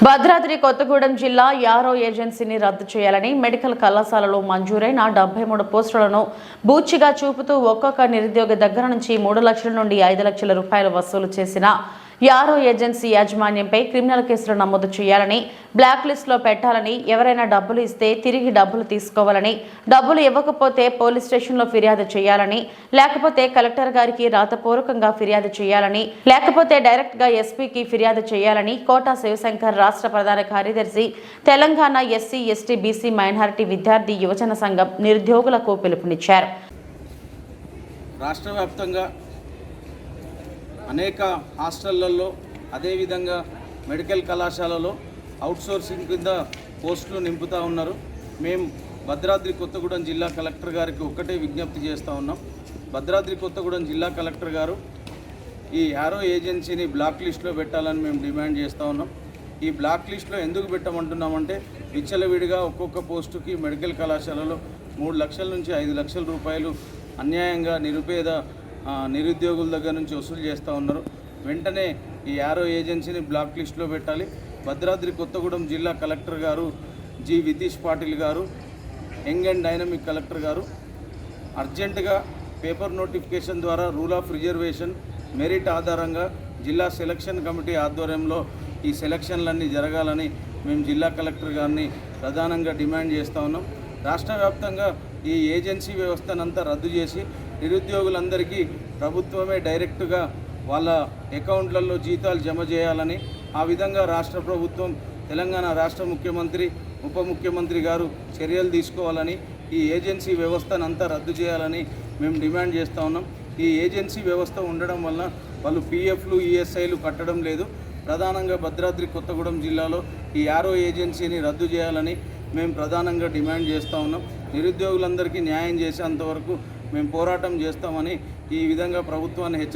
భద్రాద్రి కొత్తగూడెం జిల్లా యారో ఏజెన్సీని రద్దు చేయాలని మెడికల్ కళాశాలలో మంజూరైన డెబ్బై మూడు పోస్టులను బూచిగా చూపుతూ ఒక్కొక్క నిరుద్యోగి దగ్గర నుంచి మూడు లక్షల నుండి ఐదు లక్షల రూపాయలు వసూలు చేసిన యారో ఏజెన్సీ యాజమాన్యంపై క్రిమినల్ కేసులు నమోదు చేయాలని బ్లాక్ లిస్టులో పెట్టాలని ఎవరైనా డబ్బులు ఇస్తే తిరిగి డబ్బులు తీసుకోవాలని డబ్బులు ఇవ్వకపోతే పోలీస్ స్టేషన్లో ఫిర్యాదు చేయాలని లేకపోతే కలెక్టర్ గారికి రాతపూర్వకంగా ఫిర్యాదు చేయాలని లేకపోతే డైరెక్ట్గా ఎస్పీకి ఫిర్యాదు చేయాలని కోటా శివశంకర్ రాష్ట్ర ప్రధాన కార్యదర్శి Telangana SC ST BC minority విద్యార్థి యువజన సంఘం నిరుద్యోగులకు పిలుపునిచ్చారు. రాష్ట్ర వ్యాప్తంగా అనేక హాస్టళ్ళలో అదేవిధంగా మెడికల్ కళాశాలలో అవుట్సోర్సింగ్ కింద పోస్టులు నింపుతూ ఉన్నారు. మేము భద్రాద్రి కొత్తగూడెం జిల్లా కలెక్టర్ గారికి ఒక్కటే విజ్ఞప్తి చేస్తూ ఉన్నాం. భద్రాద్రి కొత్తగూడెం జిల్లా కలెక్టర్ గారు ఈ యారో ఏజెన్సీని బ్లాక్ లిస్ట్లో పెట్టాలని మేము డిమాండ్ చేస్తూ ఉన్నాం. ఈ బ్లాక్ లిస్ట్లో ఎందుకు పెట్టమంటున్నామంటే విచ్చలవిడిగా ఒక్కొక్క పోస్టుకి మెడికల్ కళాశాలలో మూడు లక్షల నుంచి ఐదు లక్షల రూపాయలు అన్యాయంగా నిరుపేద నిరుద్యోగుల దగ్గర నుంచి వసూలు చేస్తూ ఉన్నారు. వెంటనే ఈ యారో ఏజెన్సీని బ్లాక్ లిస్ట్లో పెట్టాలి. భద్రాద్రి కొత్తగూడెం జిల్లా కలెక్టర్ గారు జి వితీష్ పాటిల్ గారు యంగ్ అండ్ డైనమిక్ కలెక్టర్ గారు. అర్జెంటుగా పేపర్ నోటిఫికేషన్ ద్వారా రూల్ ఆఫ్ రిజర్వేషన్ మెరిట్ ఆధారంగా జిల్లా సెలక్షన్ కమిటీ ఆధ్వర్యంలో ఈ సెలక్షన్లన్నీ జరగాలని మేము జిల్లా కలెక్టర్ గారిని ప్రధానంగా డిమాండ్ చేస్తూ ఉన్నాం. రాష్ట్ర వ్యాప్తంగా ఈ ఏజెన్సీ వ్యవస్థనంతా రద్దు చేసి నిరుద్యోగులందరికీ ప్రభుత్వమే డైరెక్ట్గా వాళ్ళ అకౌంట్లలో జీతాలు జమ చేయాలని ఆ విధంగా రాష్ట్ర ప్రభుత్వం తెలంగాణ రాష్ట్ర ముఖ్యమంత్రి ఉప ముఖ్యమంత్రి గారు చర్యలు తీసుకోవాలని ఈ ఏజెన్సీ వ్యవస్థనంతా రద్దు చేయాలని మేము డిమాండ్ చేస్తూ ఉన్నాం. ఈ ఏజెన్సీ వ్యవస్థ ఉండడం వల్ల వాళ్ళు పీఎఫ్లు ఈఎస్ఐలు కట్టడం లేదు. ప్రధానంగా భద్రాద్రి కొత్తగూడెం జిల్లాలో ఈ యారో ఏజెన్సీని రద్దు చేయాలని మేము ప్రధానంగా డిమాండ్ చేస్తూ ఉన్నాం. నిరుద్యోగులందరికీ న్యాయం చేసేంత వరకు మేము పోరాటం చేస్తామని ఈ విధంగా ప్రభుత్వాన్ని హెచ్చరి